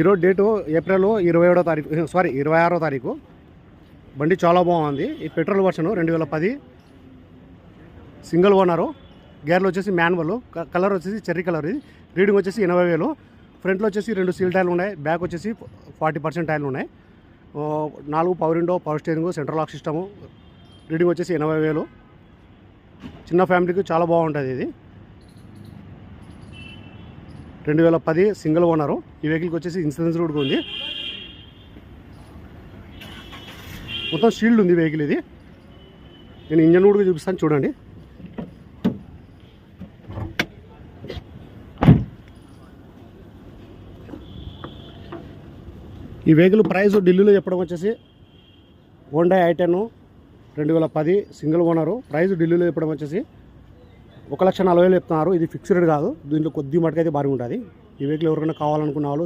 ఈరోజు date April ఇరవై ఏడో తారీఖు సారీ ఇరవై ఆరో తారీఖు. బండి చాలా బాగుంది. ఈ పెట్రోల్ వర్షన్ రెండు వేల పది సింగిల్ ఓనరు. గేర్లు వచ్చేసి మాన్యువల్ కలర్ వచ్చేసి చెర్రీ కలర్ ఇది. రీడింగ్ వచ్చేసి ఎనభై వేలు. ఫ్రంట్లో వచ్చేసి రెండు సీల్ టైర్లు ఉన్నాయి. బ్యాక్ వచ్చేసి ఫార్టీ పర్సెంట్ టైర్లు ఉన్నాయి. నాలుగు power window power steering central lock system. Reading వచ్చేసి ఎనభై వేలు. చిన్న ఫ్యామిలీకి చాలా బాగుంటుంది ఇది. రెండు వేల పది సింగిల్ ఓనరు. ఈ వెహికల్కి వచ్చేసి ఇన్సూరెన్స్ కూడా ఉంది. మొత్తం షీల్డ్ ఉంది వెహికల్ ఇది. నేను ఇంజన్ కూడా చూపిస్తాను చూడండి. ఈ వెహికల్ ప్రైస్ ఢిల్లీలో చెప్పడం వచ్చేసి హోండా ఐ టెన్ రెండు వేల పది సింగిల్ ఓనరు. ప్రైస్ ఢిల్లీలో చెప్పడం వచ్చేసి ఒక లక్ష నలభై వేలు చెప్తున్నారు. ఇది ఫిక్స్డ్ కాదు. దీంట్లో కొద్ది మటుకైతే భారీ ఉంటుంది. ఈ వెహికల్ ఎవరికైనా కావాలనుకున్న వాళ్ళు